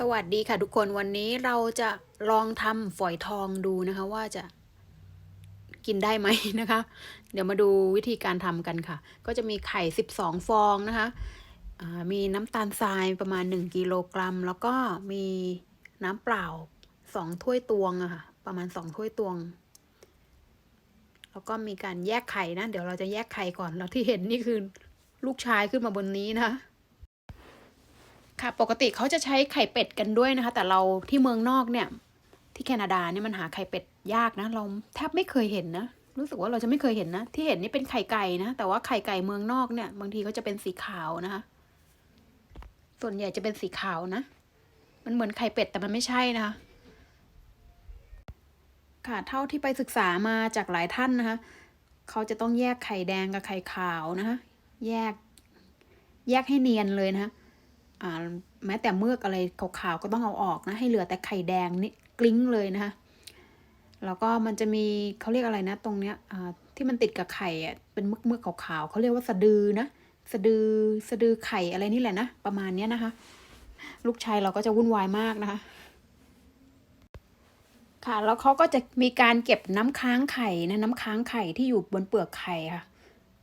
สวัสดีค่ะทุกคนวันนี้เราจะลองทำฝอยทองดูนะคะ ว่าจะกินได้ไหมนะคะ เดี๋ยวมาดูวิธีการทำกันค่ะ ก็จะมีไข่สิบสองฟองนะคะมีน้ำตาลทรายประมาณหนึ่งกิโลกรัม แล้วก็มีน้ำเปล่าสองถ้วยตวงอะค่ะ ประมาณสองถ้วยตวง แล้วก็มีการแยกไข่นะ เดี๋ยวเราจะแยกไข่ก่อน แล้วที่เห็นนี่คือลูกชายขึ้นมาบนนี้นะ ค่ะปกติเขาจะใช้ไข่เป็ดกันด้วยนะคะ แต่เราที่เมืองนอกเนี่ยที่แคนาดาเนี่ยมันหาไข่เป็ดยากนะ เราแทบไม่เคยเห็นนะรู้สึกว่าเราจะไม่เคยเห็นนะ ที่เห็นนี่เป็นไข่ไก่นะ แต่ว่าไข่ไก่เมืองนอกเนี่ย บางทีก็จะเป็นสีขาวนะคะ ส่วนใหญ่จะเป็นสีขาวนะ มันเหมือนไข่เป็ดแต่มันไม่ใช่นะคะ ค่ะเท่าที่ไปศึกษามาจากหลายท่านนะคะ เขาจะต้องแยกไข่แดงกับไข่ขาวนะคะ แยก แยกให้เนียนเลยนะคะ แม้แต่เมือกอะไรขาวๆก็ต้องเอาออกนะ ให้เหลือแต่ไข่แดงนี่กลิ้งเลยนะคะแล้วก็มันจะมีเขาเรียกอะไรนะตรงเนี้ยที่มันติดกับไข่อะเป็นเมือกเมือกขาวๆเขาเรียกว่าสะดือนะสะดือสะดือไข่อะไรนี่แหละนะประมาณเนี้ยนะคะ ลูกชายเราก็จะวุ่นวายมากนะคะ ค่ะแล้วเขาก็จะมีการเก็บน้ำค้างไข่นะน้ำค้างไข่ที่อยู่บนเปลือกไข่ค่ะ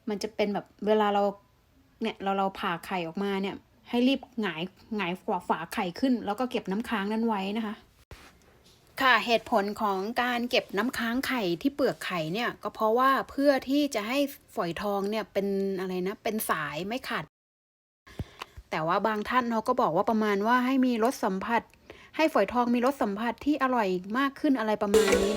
มันจะเป็นแบบเวลาเราเนี่ยเราเราผ่าไข่ออกมาเนี่ย ให้รีบหงายหงายฝาฝาไข่ขึ้น แล้วก็เก็บน้ำค้างนั้นไว้นะคะ ค่ะเหตุผลของการเก็บน้ำค้างไข่ที่เปลือกไข่เนี่ยก็เพราะว่าเพื่อที่จะให้ฝอยทองเนี่ยเป็นอะไรนะเป็นสายไม่ขาด แต่ว่าบางท่านเขาก็บอกว่าประมาณว่าให้มีรสสัมผัส ให้ฝอยทองมีรสสัมผัสที่อร่อยมากขึ้นอะไรประมาณนี้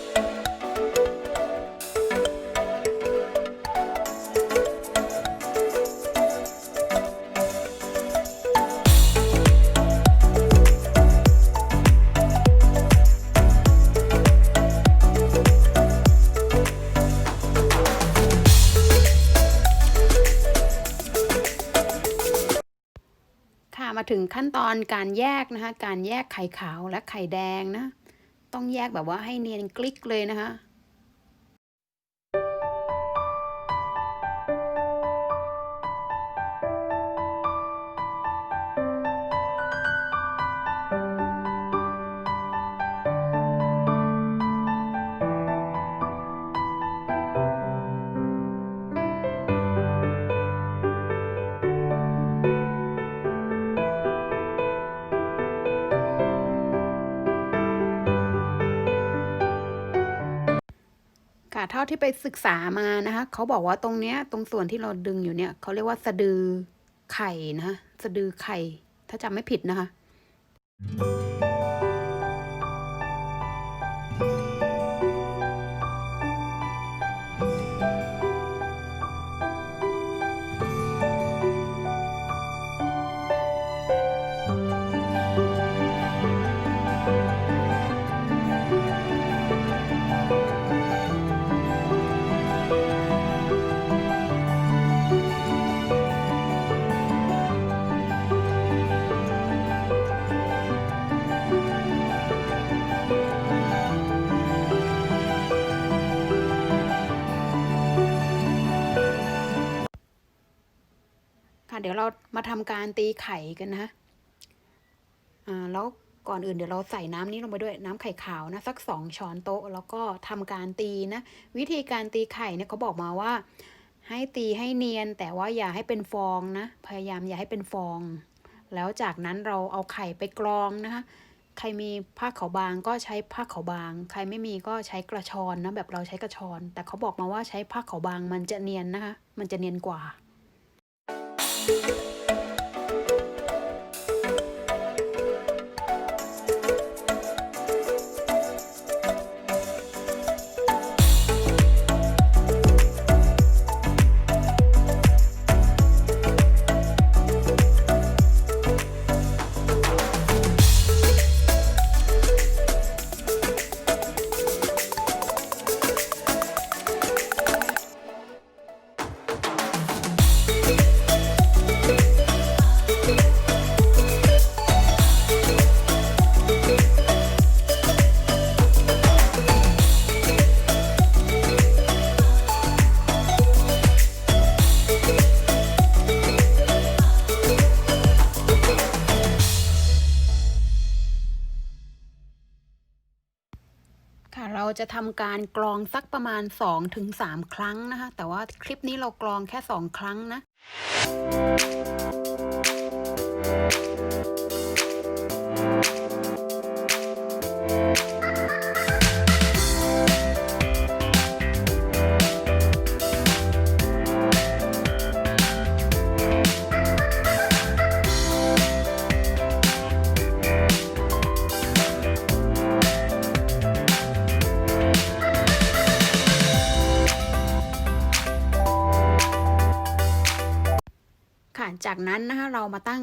มาถึงขั้นตอนการแยกนะคะ การแยกไข่ขาวและไข่แดงนะ ต้องแยกแบบว่าให้เนียนกลิกเลยนะคะ เท่าที่ไปศึกษามานะคะเขาบอกว่าตรงเนี้ย ตรงส่วนที่เราดึงอยู่เนี่ยเขาเรียกว่าสะดือไข่นะะสะดือไข่ ถ้าจำไม่ผิดนะคะค่ะ ดี๋ยวเรามาทำการตีไข่กันนะอ่าแล้วก่อนอื่นเดี๋ยวเราใส่น้ำนี้ลงไปด้วยน้ำไข่ขาวนะสักสองช้อนโต๊ะ แล้วก็ทำการตีนะ วิธีการตีไข่เนี่ยเขาบอกมาว่า ให้ตีให้เนียน แต่ว่าอย่าให้เป็นฟองนะ พยายามอย่าให้เป็นฟอง แล้วจากนั้นเราเอาไข่ไปกรองนะคะใครมีผ้าขาวบางก็ใช้ผ้าขาวบาง ใครไม่มีก็ใช้กระชอนนะแบบเราใช้กระชอน แต่เขาบอกมาว่าใช้ผ้าขาวบางมันจะเนียนนะคะ มันจะเนียนกว่า เร จะทำการกรองสักประมาณ 2-3 ครั้งนะคะ แต่ว่าคลิปนี้เรากรองแค่ 2 ครั้งนะค่ะ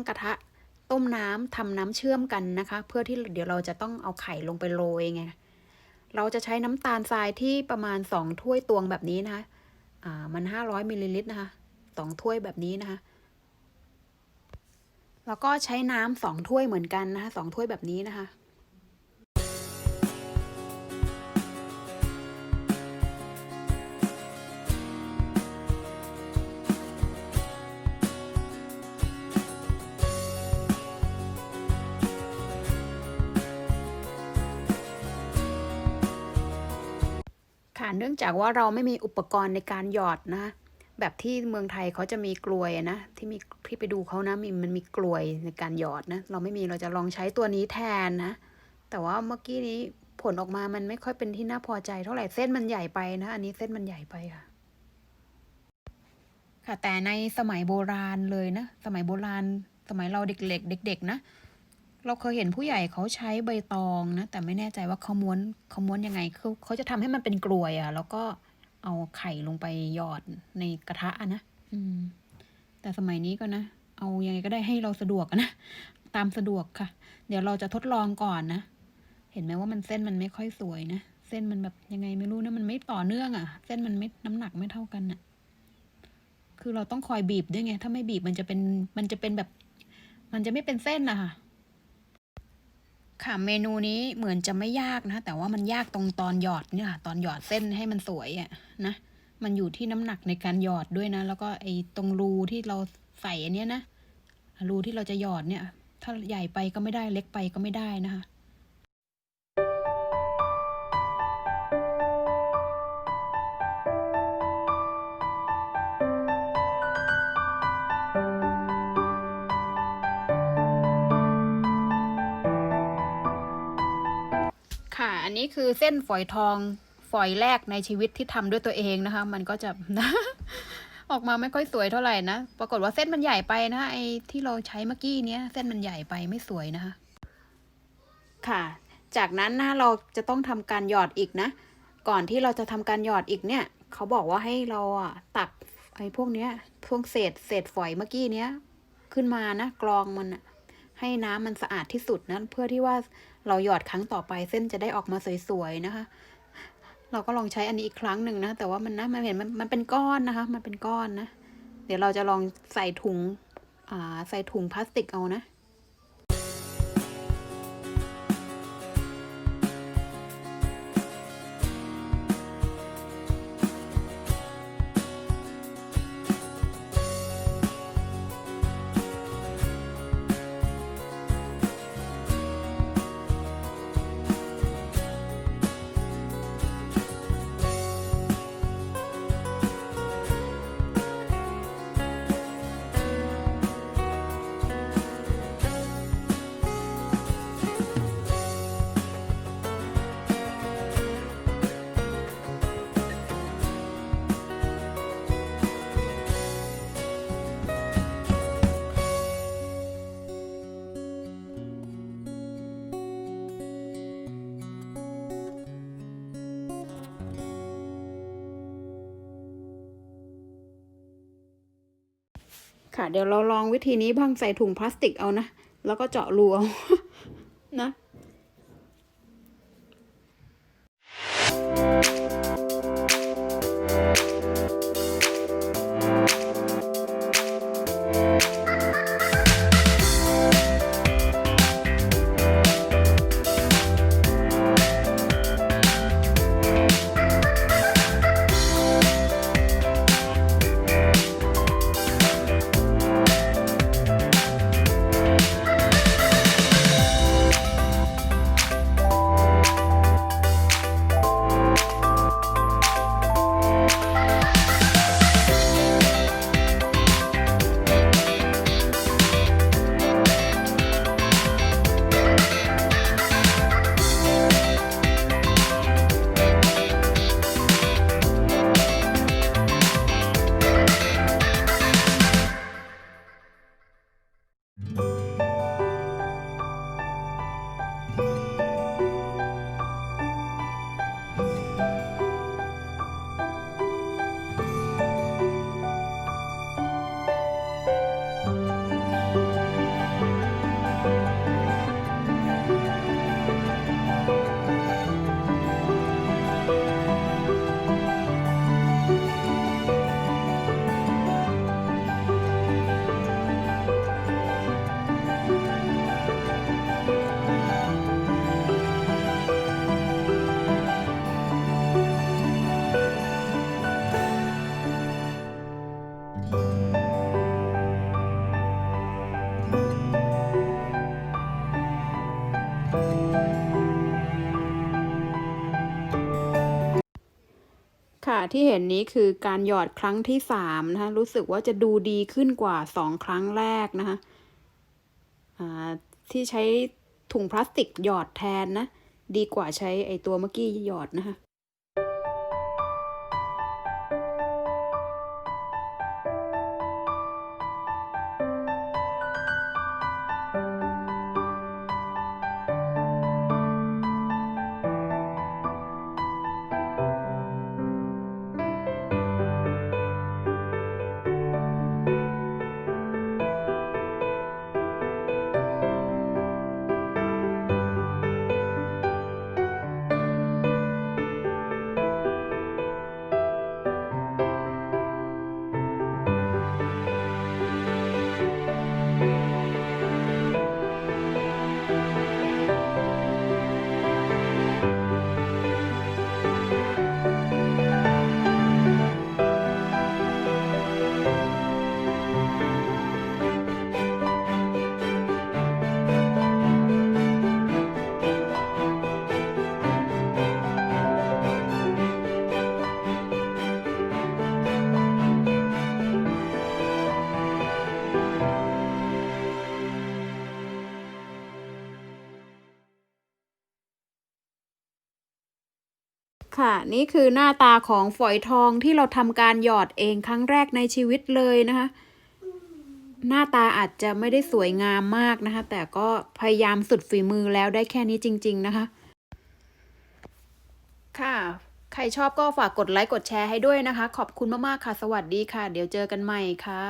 กระทะต้มน้ำทำน้ำเชื่อมกันนะคะ เพื่อที่เดี๋ยวเราจะต้องเอาไข่ลงไปโรยไงเราจะใช้น้ำตาลทรายที่ประมาณสองถ้วยตวงแบบนี้นะคะอ่ามันห้าร้อยมิลลิลิตรนะคะสองถ้วยแบบนี้นะคะแล้วก็ใช้น้ำสองถ้วยเหมือนกันนะคะสองถ้วยแบบนี้นะคะ ค่ะ เนื่องจากว่าเราไม่มีอุปกรณ์ในการหยอดนะ แบบที่เมืองไทยเขาจะมีกลวยนะ ที่มีพี่ไปดูเขานะมีมันมีกลวยในการหยอดนะ เราไม่มีเราจะลองใช้ตัวนี้แทนนะ แต่ว่าเมื่อกี้นี้ผลออกมามันไม่ค่อยเป็นที่น่าพอใจเท่าไหร่เส้นมันใหญ่ไปนะ อันนี้เส้นมันใหญ่ไปค่ะ ค่ะแต่ในสมัยโบราณเลยนะ สมัยโบราณ สมัยเราเด็กๆเด็ก ๆ นะ เราเคยเห็นผู้ใหญ่เขาใช้ใบตองนะ แต่ไม่แน่ใจว่าเขาม้วนเขาม้วนยังไงเขาเขาจะทำให้มันเป็นกลวยอะ่ะ แล้วก็เอาไข่ลงไปหยอดในกระทะอะนะอืม แต่สมัยนี้ก็นะ เอายังไงก็ได้ให้เราสะดวกอะนะ ตามสะดวกค่ะ เดี๋ยวเราจะทดลองก่อนนะ เห็นไหมว่ามันเส้นมันไม่ค่อยสวยนะ เส้นมันแบบยังไงไม่รู้นะมันไม่ต่อเนื่องอะ่ะ เส้นมันไม่น้ำหนักไม่เท่ากันน่ะ คือเราต้องคอยบีบด้วยไง ถ้าไม่บีบมันจะเป็นมันจะเป็นแบบ มันจะไม่เป็นเส้นนะคะ ค่ะเมนูนี้เหมือนจะไม่ยากนะ แต่ว่ามันยากตรงตอนหยอดเนี่ยค่ะ ตอนหยอดเส้นให้มันสวยอะนะมันอยู่ที่น้ำหนักในการหยอดด้วยนะ แล้วก็ไอ้ตรงรูที่เราใส่อันเนี้ยนะรูที่เราจะหยอดเนี่ย ถ้าใหญ่ไปก็ไม่ได้เล็กไปก็ไม่ได้นะคะ นี้คือเส้นฝอยทองฝอยแรกในชีวิตที่ทำด้วยตัวเองนะคะ มันก็จะออกมาไม่ค่อยสวยเท่าไหร่นะ ปรากฏว่าเส้นมันใหญ่ไปนะไอ้ที่เราใช้เมื่อกี้เนี้ยเส้นมันใหญ่ไปไม่สวยนะคะ ค่ะ จากนั้นนะเราจะต้องทำการหยอดอีกนะ ก่อนที่เราจะทำการหยอดอีกเนี่ยเขาบอกว่าให้เราอะตักไอ้พวกเนี้ยพวกเศษเศษฝอยเมื่อกี้เนี้ย ขึ้นมานะกรองมันอะ ให้น้ำมันสะอาดที่สุดนะเพื่อที่ว่าเราหยอดครั้งต่อไปเส้นจะได้ออกมาสวยๆนะคะ เราก็ลองใช้อันนี้อีกครั้งหนึ่งนะ แต่ว่ามันนะมันเห็นมันมันเป็นก้อนนะคะ มันเป็นก้อนนะ เดี๋ยวเราจะลองใส่ถุงอ่าใส่ถุงพลาสติกเอานะ ค่ะ เดี๋ยวเราลองวิธีนี้บ้างใส่ถุงพลาสติกเอานะ แล้วก็เจาะรูเอานะค ค่ะ ที่เห็นนี้คือการหยอดครั้งที่สามนะคะ รู้สึกว่าจะดูดีขึ้นกว่าสองครั้งแรกนะคะที่ใช้ถุงพลาสติกหยอดแทนนะ ดีกว่าใช้ไอตัวเมื่อกี้หยอดนะคะ ค่ะ นี่คือหน้าตาของฝอยทองที่เราทำการหยอดเองครั้งแรกในชีวิตเลยนะคะ หน้าตาอาจจะไม่ได้สวยงามมากนะคะ แต่ก็พยายามสุดฝีมือแล้วได้แค่นี้จริง ๆ นะคะ ค่ะ ใครชอบก็ฝากกดไลค์กดแชร์ให้ด้วยนะคะ ขอบคุณมาก ๆ ค่ะ สวัสดีค่ะ เดี๋ยวเจอกันใหม่ค่ะ